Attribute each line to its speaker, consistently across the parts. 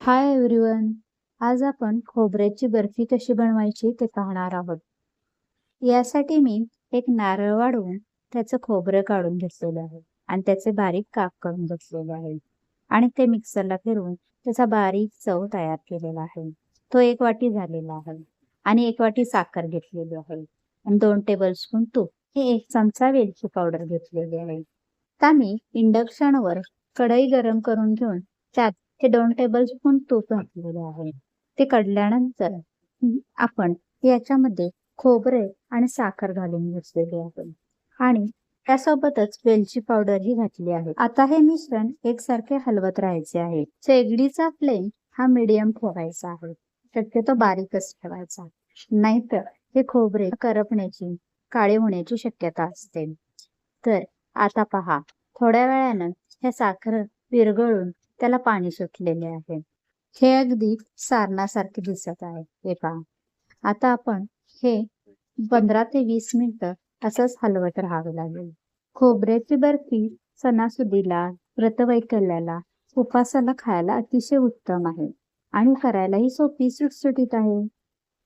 Speaker 1: Hi everyone. आज आपण खोबऱ्याची बर्फी कशी बनवायची ते पाहणार आहोत. यासाठी मी एक नारळ वाढवून त्याचं खोबरं काढून घेतलेलं आहे आणि त्याचे बारीक काप करून घेतलेले आहे. आणि ते मिक्सरला फिरवून त्याचा बारीक चव तयार केलेला आहे. तो एक वाटी झालेला आहे आणि एक वाटी साखर घेतलेली आहे. आणि दोन टेबल स्पून तूप हे एक चमचा वेलची पावडर घेतलेली आहे. आता मी इंडक्शनवर कढई गरम करून घेऊन त्यात हे दोन टेबल स्पून तूप घातलेले आहे. ते कडल्यानंतर आपण याच्यामध्ये खोबरे आणि साखर घालून घेतलेली आहे. आणि त्यासोबतच वेलची पावडर ही घातली आहे. आता हे मिश्रण एकसारखे हलवत राहायचे आहे. शेगडीचा फ्लेम हा मीडियम ठेवायचा आहे. शक्यतो बारीकच ठेवायचा. नाहीतर हे खोबरे करपण्याची काळे होण्याची शक्यता असते. तर आता पहा थोड्या वेळानं हे साखर विरघळून त्याला पाणी सुटलेले आहे. हे अगदी सारणासारखे दिसत आहे. हे पहा. आता आपण हे पंधरा ते वीस मिनिटं असंच हलवत राहावं लागेल. खोबऱ्याची बर्फी सणासुदीला व्रतवैकल्याला उपासाला खायला अतिशय उत्तम आहे. आणि करायलाही सोपी सुटसुटीत आहे.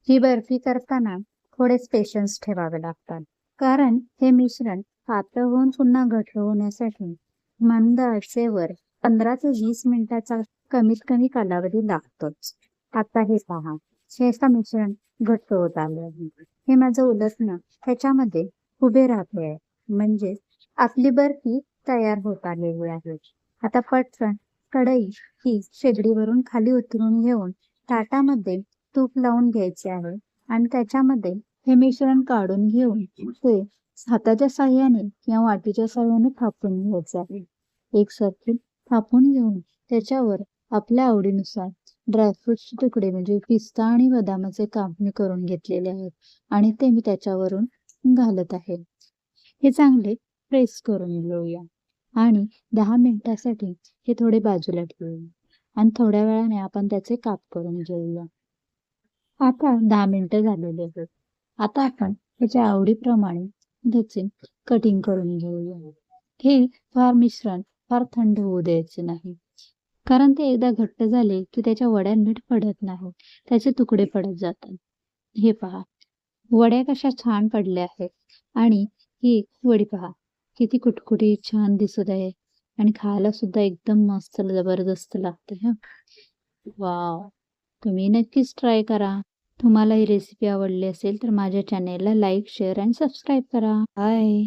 Speaker 1: ही बर्फी करताना थोडे पेशन्स ठेवावे लागतात. कारण हे मिश्रण पातळ होऊन पुन्हा घट होण्यासाठी मंद आचेवर पंधरा ते वीस मिनिटाचा कमीत कमी कालावधी लागतोच. आता हे पहा. हे मिश्रण घट्ट होत आले आहे. हे माझं उलटणं त्याच्यामध्ये उभे राहते आहे. म्हणजे आपली बर्फी तयार होत आलेली आहे. आता पटकन कढई ही शेगडीवरून खाली उतरून घेऊन ताटामध्ये तूप लावून घ्यायचे आहे आणि त्याच्यामध्ये हे मिश्रण काढून घेऊन ते हाताच्या साह्याने किंवा वाटीच्या साह्याने थापून घ्यायचे आहे. एकसारखी थापून घेऊन त्याच्यावर आपल्या आवडीनुसार ड्रायफ्रुट्सचे तुकडे म्हणजे पिस्ता आणि बदामाचे कापणी करून घेतलेले आहेत आणि ते मी त्याच्यावरून घालत आहे. हे चांगले प्रेस करून घेऊया आणि दहा मिनिटासाठी हे थोडे बाजूला ठेवूया आणि थोड्या वेळाने आपण त्याचे काप करून घेऊया. आता दहा मिनिटं झालेले आहेत. आता आपण त्याच्या आवडीप्रमाणे त्याचे कटिंग करून घेऊया. हे फार मिश्रण फार थंड होऊ द्यायचे नाही. कारण ते एकदा घट्ट झाले की त्याच्या वड्या नीट पडत नाही त्याचे तुकडे पडत जातात. हे पहा. वड्या कशा छान पडल्या आहेत. आणि ही वडी पहा. किती कुटकुटी छान दिसत आहे. आणि खायला सुद्धा एकदम मस्त जबरदस्त लागते हा. वाव. तुम्ही नक्कीच ट्राय करा. तुम्हाला ही रेसिपी आवडली असेल तर माझ्या चॅनेलला लाईक शेअर आणि सबस्क्राईब करा. बाय